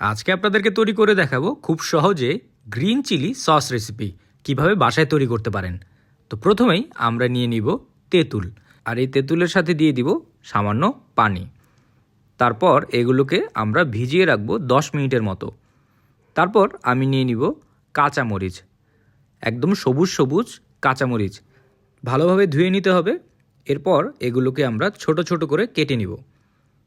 আজকে আপনাদেরকে তৈরি করে দেখাবো খুব সহজে গ্রিন চিলি সস রেসিপি, কীভাবে বাসায় তৈরি করতে পারেন। তো প্রথমেই আমরা নিয়ে নিব তেঁতুল, আর এই তেঁতুলের সাথে দিয়ে দিব সামান্য পানি। তারপর এগুলোকে আমরা ভিজিয়ে রাখব দশ মিনিটের মতো। তারপর আমি নিয়ে নিব কাঁচামরিচ, একদম সবুজ সবুজ কাঁচামরিচ। ভালোভাবে ধুয়ে নিতে হবে, এরপর এগুলোকে আমরা ছোট ছোট করে কেটে নিব।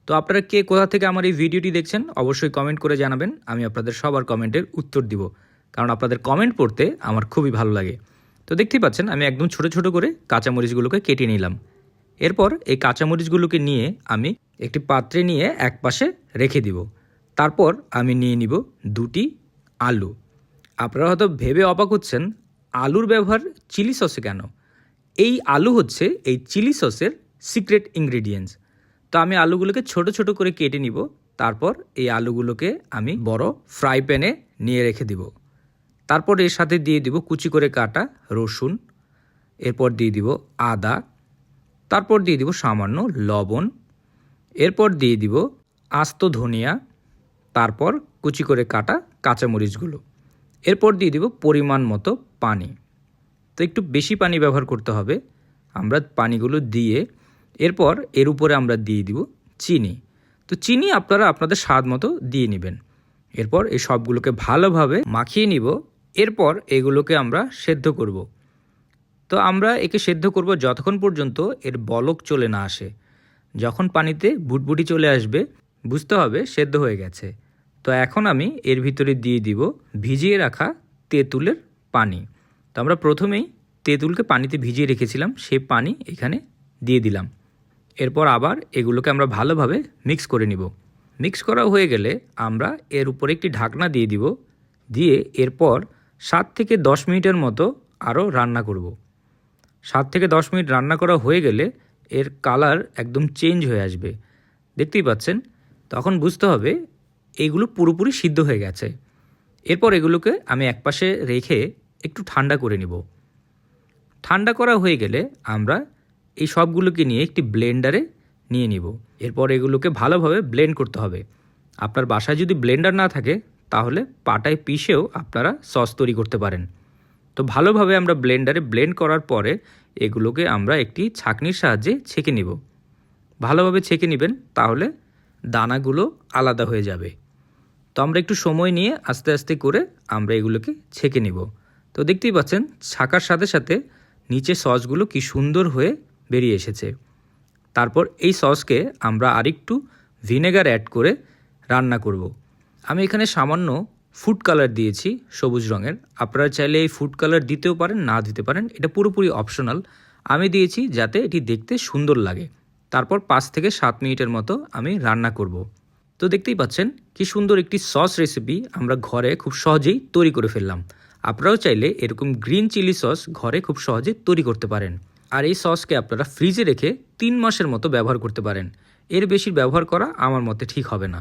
তো আপনারা কে কোথা থেকে আমার এই ভিডিওটি দেখছেন, অবশ্যই কমেন্ট করে জানাবেন। আমি আপনাদের সবার কমেন্টের উত্তর দিব। কারণ আপনাদের কমেন্ট পড়তে আমার খুবই ভালো লাগে। তো দেখতেই পাচ্ছেন, আমি একদম ছোট ছোট করে কাঁচামরিচগুলোকে কেটে নিলাম। এরপর এই কাঁচামরিচগুলোকে নিয়ে আমি একটি পাত্রে নিয়ে এক পাশে রেখে দিব। তারপর আমি নিয়ে নিব দুটি আলু। আপনারা হয়তো ভেবে অবাক হচ্ছেন, আলুর ব্যবহার চিলি সসে কেন? এই আলু হচ্ছে এই চিলি সসের সিক্রেট ইনগ্রেডিয়েন্টস তো আমি আলুগুলোকে ছোট ছোট করে কেটে নিব। তারপর এই আলুগুলোকে আমি বড় ফ্রাই প্যানে নিয়ে রেখে দিব। তারপর এর সাথে দিয়ে দিব কুচি করে কাটা রসুন। এরপর দিয়ে দিব আদা। তারপর দিয়ে দিব সামান্য লবণ। এরপর দিয়ে দিব আস্ত ধনিয়া। তারপর কুচি করে কাটা কাঁচামরিচগুলো। এরপর দিয়ে দিব পরিমাণ মতো পানি। তো একটু বেশি পানি ব্যবহার করতে হবে। আমরা পানিগুলো দিয়ে এরপর এর উপরে আমরা দিয়ে দিব চিনি। তো চিনি আপনারা আপনাদের স্বাদ মতো দিয়ে নেবেন। এরপর এই সবগুলোকে ভালোভাবে মাখিয়ে নিব। এরপর এগুলোকে আমরা সেদ্ধ করব। তো আমরা একে সেদ্ধ করব যতক্ষণ পর্যন্ত এর বলক চলে না আসে। যখন পানিতে বুটবুটি চলে আসবে, বুঝতে হবে সেদ্ধ হয়ে গেছে। তো এখন আমি এর ভিতরে দিয়ে দিব ভিজিয়ে রাখা তেঁতুলের পানি। তো আমরা প্রথমেই তেঁতুলকে পানিতে ভিজিয়ে রেখেছিলাম, সেই পানি এখানে দিয়ে দিলাম। এরপর আবার এগুলোকে আমরা ভালোভাবে মিক্স করে নিব। মিক্স করা হয়ে গেলে আমরা এর উপরে একটি ঢাকনা দিয়ে দিব, দিয়ে এরপর সাত থেকে দশ মিনিটের মতো আরও রান্না করব। সাত থেকে দশ মিনিট রান্না করা হয়ে গেলে এর কালার একদম চেঞ্জ হয়ে আসবে। দেখতেই পাচ্ছেন? তখন বুঝতে হবে এগুলো পুরোপুরি সিদ্ধ হয়ে গেছে। এরপর এগুলোকে আমি একপাশে রেখে একটু ঠান্ডা করে নিব। ঠান্ডা করা হয়ে গেলে আমরা এই সবগুলোকে নিয়ে একটি ব্লেন্ডারে নিয়ে নিব। এরপর এগুলোকে ভালোভাবে ব্লেন্ড করতে হবে। আপনার বাসায় যদি ব্লেন্ডার না থাকে, তাহলে পাটায় পিষেও আপনারা সস তৈরি করতে পারেন। তো ভালোভাবে আমরা ব্লেন্ডারে ব্লেন্ড করার পরে এগুলোকে আমরা একটি ছাঁকনির সাহায্যে ছেঁকে নিব। ভালোভাবে ছেঁকে নেবেন, তাহলে দানাগুলো আলাদা হয়ে যাবে। তো আমরা একটু সময় নিয়ে আস্তে আস্তে করে আমরা এগুলোকে ছেঁকে নিব। তো দেখতেই পাচ্ছেন, ছাকার সাথে সাথে নিচে সসগুলো কি সুন্দর হয়ে বেরিয়ে এসেছে। তারপর এই সসকে আমরা আরেকটু ভিনেগার অ্যাড করে রান্না করব। আমি এখানে সামান্য ফুড কালার দিয়েছি, সবুজ রঙের। আপনারা চাইলে এই ফুড কালার দিতেও পারেন, না দিতে পারেন, এটা পুরোপুরি অপশনাল। আমি দিয়েছি যাতে এটি দেখতে সুন্দর লাগে। তারপর পাঁচ থেকে সাত মিনিটের মতো আমি রান্না করব। তো দেখতেই পাচ্ছেন কি সুন্দর একটি সস রেসিপি আমরা ঘরে খুব সহজেই তৈরি করে ফেললাম। আপনারাও চাইলে এরকম গ্রিন চিলি সস ঘরে খুব সহজে তৈরি করতে পারেন। আর এই সসকে আপনারা ফ্রিজে রেখে তিন মাসের মতো ব্যবহার করতে পারেন। এর বেশি ব্যবহার করা আমার মতে ঠিক হবে না।